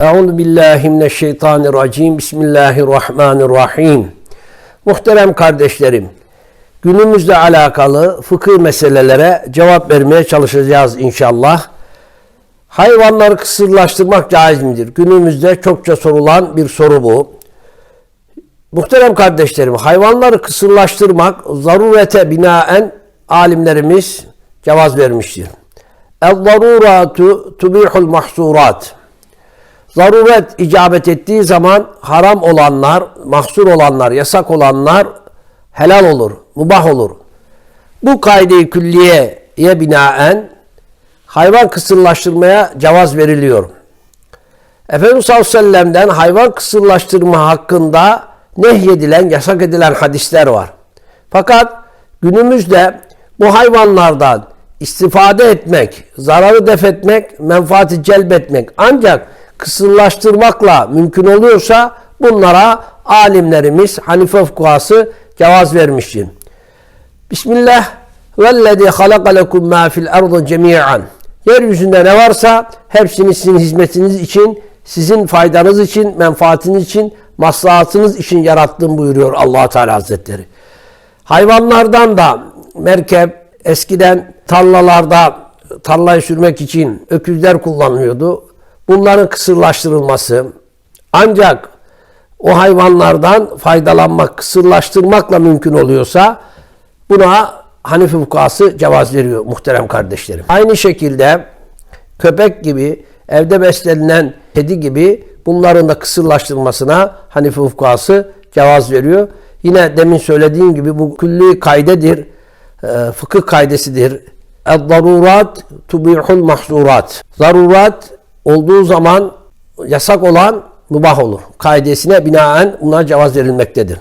Euzu billahi mineşşeytanirracim. Bismillahirrahmanirrahim. Muhterem kardeşlerim, günümüzle alakalı fıkıh meselelere cevap vermeye çalışacağız inşallah. Hayvanları kısırlaştırmak caiz midir? Günümüzde çokça sorulan bir soru bu. Muhterem kardeşlerim, hayvanları kısırlaştırmak zarurete binaen alimlerimiz cevaz vermiştir. El-zaruratu tubihul mahsurat. Zaruret icabet ettiği zaman haram olanlar, mahsur olanlar, yasak olanlar helal olur, mubah olur. Bu kaide-i külliyeye binaen hayvan kısırlaştırmaya cevaz veriliyor. Efendimiz sallallahu aleyhi ve sellem'den hayvan kısırlaştırma hakkında nehyedilen, yasak edilen hadisler var. Fakat günümüzde bu hayvanlardan istifade etmek, zararı def etmek, menfaati celbetmek ancak kısırlaştırmakla mümkün oluyorsa bunlara alimlerimiz Hanife fukahası cevaz vermiştir. Bismillah vellezî halaka lekum mâ fil ardı cemî'an. Yeryüzünde ne varsa hepsini sizin hizmetiniz için, sizin faydanız için, menfaatiniz için, maslahatınız için yarattım buyuruyor allah Teala Hazretleri. Hayvanlardan da merkep eskiden tarlalarda tarlayı sürmek için öküzler kullanılıyordu. Bunların kısırlaştırılması ancak o hayvanlardan faydalanmak, kısırlaştırmakla mümkün oluyorsa buna Hanifi fukası cevaz veriyor muhterem kardeşlerim. Aynı şekilde köpek gibi evde beslenilen kedi gibi bunların da kısırlaştırılmasına Hanifi fukası cevaz veriyor. Yine demin söylediğim gibi bu külli kaydedir, e, fıkıh kaydesidir. El-darurat tubihul mahzurat. Zarurat olduğu zaman yasak olan mübah olur. Kaidesine binaen buna cevaz verilmektedir.